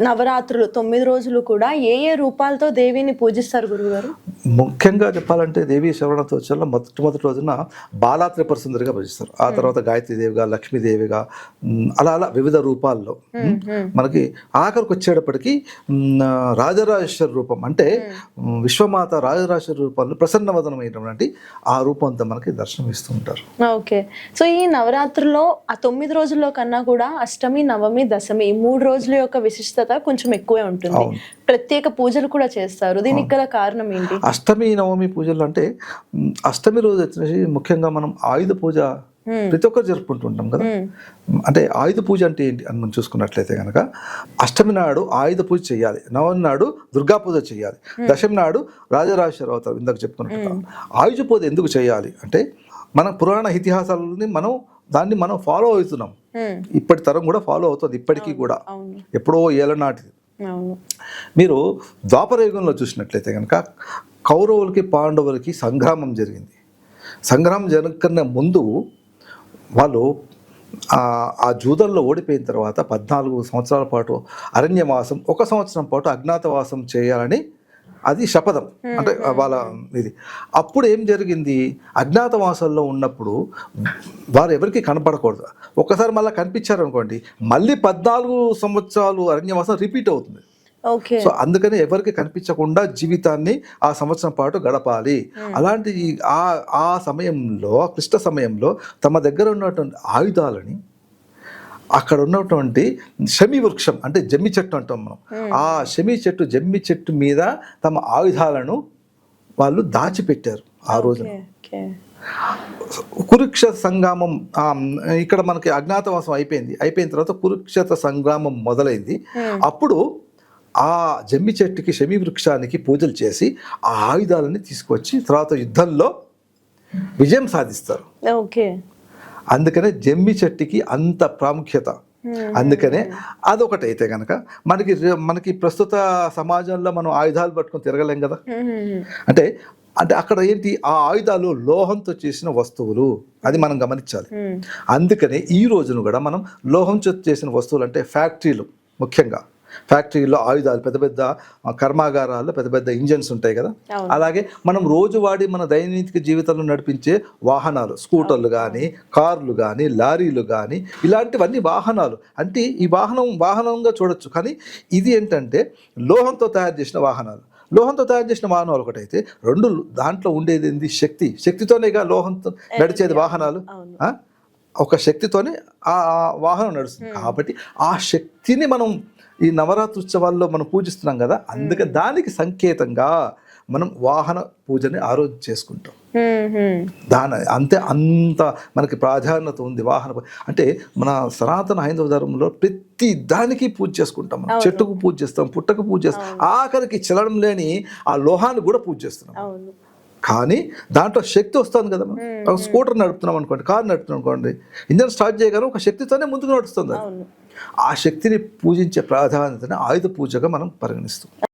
నవరాత్రులు తొమ్మిది రోజులు కూడా ఏ ఏ రూపాలతో దేవిని పూజిస్తారు గురుగారు ముఖ్యంగా చెప్పాలంటే దేవి శ్రవణతోత్సవంలో మొట్టమొదటి రోజున బాలా త్రిపుర సుందరిగా పూజిస్తారు ఆ తర్వాత గాయత్రీదేవిగా లక్ష్మీదేవిగా అలా అలా వివిధ రూపాల్లో మనకి ఆఖరికి వచ్చేటప్పటికి రాజరాజేశ్వర రూపం అంటే విశ్వమాత రాజరాజేశ్వర రూపంలో ప్రసన్నవదనమైనటువంటి ఆ రూపంతో మనకి దర్శనం ఇస్తూ ఉంటారు. ఓకే. సో ఈ నవరాత్రుల్లో ఆ తొమ్మిది రోజుల్లో కన్నా కూడా అష్టమి నవమి దశమి ఈ మూడు రోజుల యొక్క విశిష్టత కొంచెం ఎక్కువే ఉంటుంది. ప్రత్యేక పూజలు కూడా చేస్తారు. దీనికి గల కారణం ఏంటి? అష్టమి నవమి పూజలు అంటే అష్టమి రోజు వచ్చేసి ముఖ్యంగా మనం ఆయుధ పూజ ప్రతి ఒక్కరు జరుపుకుంటుంటాం కదా. అంటే ఆయుధ పూజ అంటే ఏంటి అని మనం చూసుకున్నట్లయితే కనుక అష్టమి నాడు ఆయుధ పూజ చేయాలి. నవమి నాడు దుర్గా పూజ చేయాలి. దశమి నాడు రాజరాజేశ్వర అవతారం ఇందాక చెప్పుకున్నట్టుగా ఆయుధ పూజ ఎందుకు చేయాలి అంటే మన పురాణ ఇతిహాసాలని మనం దాన్ని మనం ఫాలో అవుతున్నాం. ఇప్పటి తరం కూడా ఫాలో అవుతుంది ఇప్పటికీ కూడా. ఎప్పుడో ఏళ్ళనాటిది అవును. మీరు ద్వాపర యుగంలో చూసినట్లయితే కనుక కౌరవులకి పాండవులకి సంగ్రామం జరిగింది. సంగ్రామం జరగకన్నా ముందు వాళ్ళు ఆ- జూదంలో ఓడిపోయిన తర్వాత పద్నాలుగు సంవత్సరాల పాటు అరణ్యవాసం ఒక సంవత్సరం పాటు అజ్ఞాతవాసం చేయాలని అది శపథం. అంటే వాళ్ళ ఇది. అప్పుడు ఏం జరిగింది? అజ్ఞాతవాసంలో ఉన్నప్పుడు వారు ఎవరికి కనపడకూడదు. ఒక్కసారి మళ్ళీ కనిపించారనుకోండి మళ్ళీ పద్నాలుగు సంవత్సరాలు అరణ్యవాసం రిపీట్ అవుతుంది. సో అందుకని ఎవరికి కనిపించకుండా జీవితాన్ని ఆ సంవత్సరం పాటు గడపాలి. అలాంటి ఈ- ఆ ఆ సమయంలో క్లిష్ట సమయంలో తమ దగ్గర ఉన్నటువంటి ఆయుధాలని అక్కడ ఉన్నటువంటి శమి వృక్షం అంటే జమ్మి చెట్టు అంటాం మనం. ఆ శమి చెట్టు జమ్మి చెట్టు మీద తమ ఆయుధాలను వాళ్ళు దాచిపెట్టారు ఆ రోజున. కురుక్షేత్ర సంగ్రామం ఇక్కడ మనకి అజ్ఞాతవాసం అయిపోయింది. అయిపోయిన తర్వాత కురుక్షేత్ర సంగ్రామం మొదలైంది. అప్పుడు ఆ జమ్మి చెట్టుకి శమి వృక్షానికి పూజలు చేసి ఆ ఆయుధాలని తీసుకొచ్చి తర్వాత యుద్ధంలో విజయం సాధిస్తారు. ఓకే. అందుకనే జమ్మి చెట్టుకి అంత ప్రాముఖ్యత. అందుకనే అదొకటైతే కనుక మనకి మనకి ప్రస్తుత సమాజంలో మనం ఆయుధాలు పట్టుకొని తిరగలేం కదా. అంటే అంటే అక్కడ ఏంటి? ఆ ఆయుధాలు లోహంతో చేసిన వస్తువులు అది మనం గమనించాలి. అందుకనే ఈ రోజును కూడా మనం లోహంతో చేసిన వస్తువులు అంటే ఫ్యాక్టరీలు ముఖ్యంగా. ఫ్యాక్టరీలో ఆయుధాలు పెద్ద పెద్ద కర్మాగారాల్లో పెద్ద పెద్ద ఇంజన్స్ ఉంటాయి కదా. అలాగే మనం రోజువాడి మన దైనందిక జీవితంలో నడిపించే వాహనాలు స్కూటర్లు కానీ కార్లు కానీ లారీలు కానీ ఇలాంటివన్నీ వాహనాలు. అంటే ఈ వాహనం వాహనంగా చూడొచ్చు. కానీ ఇది ఏంటంటే లోహంతో తయారు చేసిన వాహనాలు. లోహంతో తయారు చేసిన వాహనాలు ఒకటైతే రెండు దాంట్లో ఉండేది ఏంది? శక్తి. శక్తితోనేగా లోహంతో నడిచేది వాహనాలు? ఒక శక్తితోనే ఆ వాహనం నడుస్తుంది. కాబట్టి ఆ శక్తిని మనం ఈ నవరాత్రి ఉత్సవాల్లో మనం పూజిస్తున్నాం కదా అందుకే దానికి సంకేతంగా మనం వాహన పూజని ఆ రోజు చేసుకుంటాం. దాని అంతే అంత మనకి ప్రాధాన్యత ఉంది వాహన అంటే మన సనాతన హైందవ ధర్మంలో ప్రతి దానికి పూజ చేసుకుంటాం మనం. చెట్టుకు పూజ చేస్తాం పుట్టకు పూజ చేస్తాం ఆఖరికి చలనం లేని ఆ లోహాన్ని కూడా పూజ చేస్తున్నాం కానీ దాంట్లో శక్తి వస్తుంది కదా మనం. ఒక స్కూటర్ నడుపుతున్నాం అనుకోండి కార్ నడుపుతున్నాం అనుకోండి ఇంజన్ స్టార్ట్ చేయగానే ఒక శక్తితోనే ముందుకు నడుస్తుంది ఆ శక్తిని పూజించే ప్రాధాన్యతను ఆయుధ పూజగా మనం పరిగణిస్తాం